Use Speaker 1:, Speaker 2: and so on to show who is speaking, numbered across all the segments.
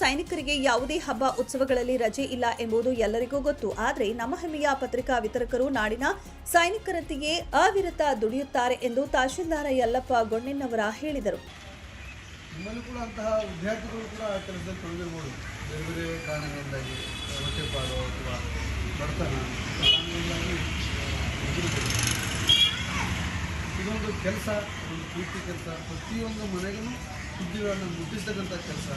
Speaker 1: ಸೈನಿಕರಿಗೆ ಯಾವುದೇ ಹಬ್ಬ ಉತ್ಸವಗಳಲ್ಲಿ ರಜೆ ಇಲ್ಲ ಎಂಬುದು ಎಲ್ಲರಿಗೂ ಗೊತ್ತು. ಆದರೆ ನಮ್ಮ ಹೆಮ್ಮೆಯ ಪತ್ರಿಕಾ ವಿತರಕರು ನಾಡಿನ ಸೈನಿಕರಂತೆಯೇ ಅವಿರತ ದುಡಿಯುತ್ತಾರೆ ಎಂದು ತಹಶೀಲ್ದಾರ ಯಲ್ಲಪ್ಪ ಗೊಣ್ಣೆನ್ನವರ ಹೇಳಿದರು.
Speaker 2: ಕೂಡ ಬೇರೆ ಬೇರೆ ಇದೊಂದು ಕೆಲಸ, ಒಂದು ಪ್ರೀತಿ ಕೆಲಸ. ಪ್ರತಿಯೊಂದು ಮನೆಗೂ ಸುದ್ದಿಗಳನ್ನು ಮುಟ್ಟಿಸ್ತಕ್ಕಂಥ ಕೆಲಸ.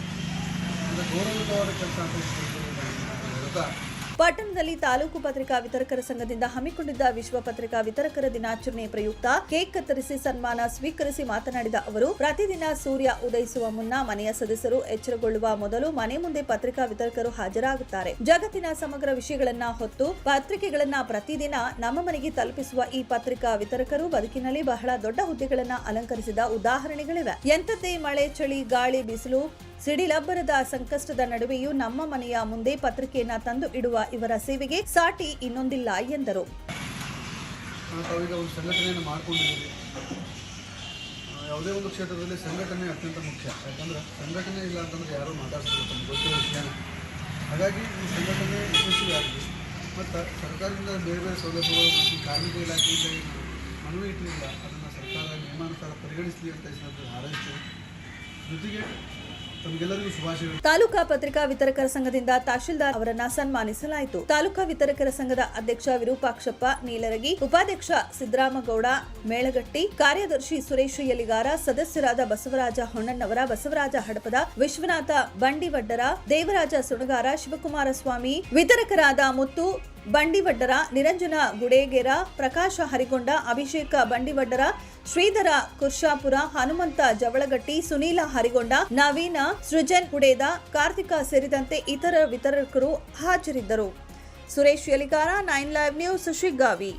Speaker 1: ಪಟ್ಟಣದಲ್ಲಿ ತಾಲೂಕು ಪತ್ರಿಕಾ ವಿತರಕರ ಸಂಘದಿಂದ ಹಮ್ಮಿಕೊಂಡಿದ್ದ ವಿಶ್ವ ಪತ್ರಿಕಾ ವಿತರಕರ ದಿನಾಚರಣೆ ಪ್ರಯುಕ್ತ ಕೇಕ್ ಕತ್ತರಿಸಿ ಸನ್ಮಾನ ಸ್ವೀಕರಿಸಿ ಮಾತನಾಡಿದ ಅವರು, ಪ್ರತಿದಿನ ಸೂರ್ಯ ಉದಯಿಸುವ ಮುನ್ನ ಮನೆಯ ಸದಸ್ಯರು ಎಚ್ಚರಗೊಳ್ಳುವ ಮೊದಲು ಮನೆ ಮುಂದೆ ಪತ್ರಿಕಾ ವಿತರಕರು ಹಾಜರಾಗುತ್ತಾರೆ. ಜಗತ್ತಿನ ಸಮಗ್ರ ವಿಷಯಗಳನ್ನ ಹೊತ್ತು ಪತ್ರಿಕೆಗಳನ್ನ ಪ್ರತಿದಿನ ನಮ್ಮ ಮನೆಗೆ ತಲುಪಿಸುವ ಈ ಪತ್ರಿಕಾ ವಿತರಕರು ಬದುಕಿನಲ್ಲಿ ಬಹಳ ದೊಡ್ಡ ಹುದ್ದೆಗಳನ್ನ ಅಲಂಕರಿಸಿದ ಉದಾಹರಣೆಗಳಿವೆ. ಎಂಥದ್ದೇ ಮಳೆ, ಚಳಿ, ಗಾಳಿ, ಬಿಸಿಲು ಸಿಡಿಲಬ್ಬರದ ಸಂಕಷ್ಟದ ನಡುವೆಯೂ ನಮ್ಮ ಮನೆಯ ಮುಂದೆ ಪತ್ರಿಕೆಯನ್ನು ತಂದು ಇಡುವ ಇವರ ಸೇವೆಗೆ ಸಾಟಿ ಇನ್ನೊಂದಿಲ್ಲ ಎಂದರು.
Speaker 2: ಯಾವುದೇ ಒಂದು ಕ್ಷೇತ್ರದಲ್ಲಿ ಸಂಘಟನೆ ಅತ್ಯಂತ ಮುಖ್ಯ. ಯಾಕಂದ್ರೆ ಸಂಘಟನೆ ಇಲ್ಲ ಅಂತಂದ್ರೆ ಯಾರೂ ಮಾತಾಡ್ತಾರೆ ತಮ್ಗೆ ಗೊತ್ತಿರೋ ವಿಷಯನ ಹಾಗಾಗಿ ಈ ಸಂಘಟನೆ ಯಶಸ್ವಿಯಾಗಿದೆ. ಮತ್ತು ಸರ್ಕಾರದಿಂದ ಬೇರೆ ಬೇರೆ ಸೌಲಭ್ಯಗಳು ಮತ್ತು ಕಾರ್ಮಿಕ ಇಲಾಖೆಯಿಂದ ಮನವಿ ಇಟ್ಟಿಲ್ಲ, ಅದನ್ನು ಸರ್ಕಾರ ನಿಯಮಾನುಸಾರ ಪರಿಗಣಿಸಲಿ ಅಂತ ಹಾರೈಸ್ತೀವಿ ಜೊತೆಗೆ
Speaker 1: ತಾಲೂಕಾ ಪತ್ರಿಕಾ ವಿತರಕರ ಸಂಘದಿಂದ ತಹಶೀಲ್ದಾರ್ ಅವರನ್ನ ಸನ್ಮಾನಿಸಲಾಯಿತು. ತಾಲೂಕಾ ವಿತರಕರ ಸಂಘದ ಅಧ್ಯಕ್ಷ ವಿರೂಪಾಕ್ಷಪ್ಪ, ನೀಲರಗಿ, ಉಪಾಧ್ಯಕ್ಷ ಸಿದ್ದರಾಮಗೌಡ, ಮೇಳಗಟ್ಟಿ, ಕಾರ್ಯದರ್ಶಿ ಸುರೇಶ್ ಯಲಿಗಾರ, ಸದಸ್ಯರಾದ ಬಸವರಾಜ ಹೊಣ್ಣನ್ನವರ ಬಸವರಾಜ ಹಡಪದ, ವಿಶ್ವನಾಥ ಬಂಡಿವಡ್ಡರ, ದೇವರಾಜ ಸುಣಗಾರ ಶಿವಕುಮಾರ ಸ್ವಾಮಿ ವಿತರಕರಾದ ಮುತ್ತು ಬಂಡಿವಡ್ಡರ ನಿರಂಜನ ಗುಡೇಗೆರ, ಪ್ರಕಾಶ ಹರಿಗೊಂಡ ಅಭಿಷೇಕ ಬಂಡಿವಡ್ಡರ, ಶ್ರೀಧರ ಕುರ್ಷಾಪುರ, ಹನುಮಂತ ಜವಳಗಟ್ಟಿ, ಸುನೀಲ ಹರಿಗೊಂಡ ನವೀನ, ಸೃಜನ್ ಹುಡೇದ, ಕಾರ್ತಿಕ ಸೇರಿದಂತೆ ಇತರ ವಿತರಕರು ಹಾಜರಿದ್ದರು. Suresh Yalikara nine live news, Shiggavi.